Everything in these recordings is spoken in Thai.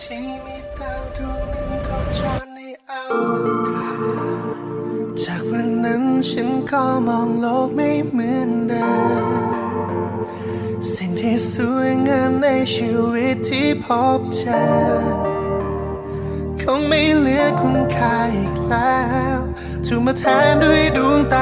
ที่มีดาวดวงหนึ่งก็จรในอวกาศจากวันนั้นฉันก็มองโลกไม่เหมือนเดิมสิ่งที่สวยงามในชีวิตที่พบเจอคงไม่เหลือคุณค่าอีกแล้วถูกมาแทนด้วยดวงตา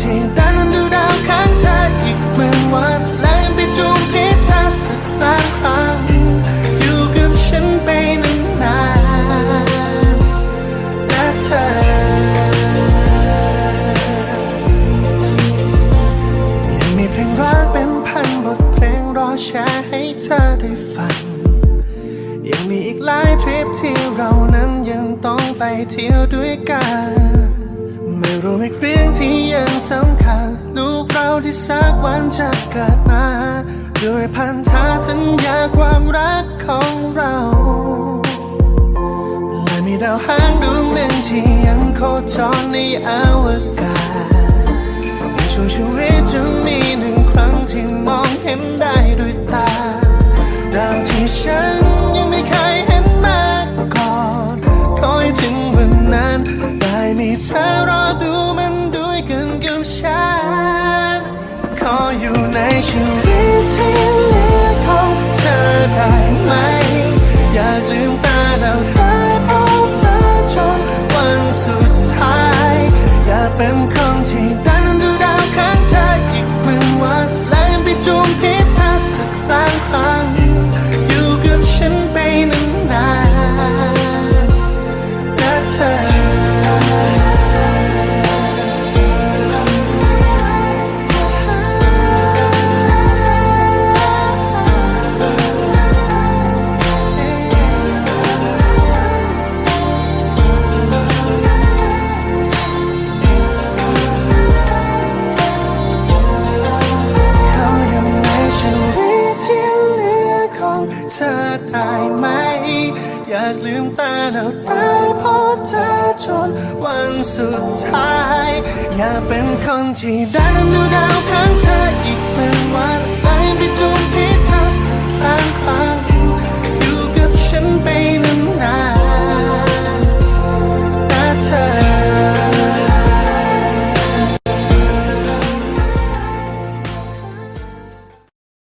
ที่ได้นั้นดูดาวข้างเธออีกหมื่นวันและไปจูงพิษเธอสักล้านครั้งอยู่กับฉันไปนานๆนะเธอ ยังมีเพลงรักเป็นพันบทเพลงรอแชร์ให้เธอได้ฟัง ยังมีอีกหลายทริปที่เรานั้นยังต้องไปเที่ยวด้วยกัน ไม่รู้อีกเรื่องที่ยังสำคัญ ลูกเราที่สักวันจะเกิดมา ด้วยพันธะสัญญาความรักของเราและมีดาวหางดวงหนึ่งที่ยังโคจรในอวกาศในช่วงชีวิตจะมีหนึ่งครั้งที่มองเห็นได้ มีเธอรอดูมันด้วยกันกับฉันขออยู่ในชี ลืมตาแล้วตาเพบเธอจนวันสุดท้าย อย่าเป็นคนที่ได้ดูดาวข้างเธออีกเป็นวันไล่ไปจุ่มพิทักษ์สักล้นครั้ง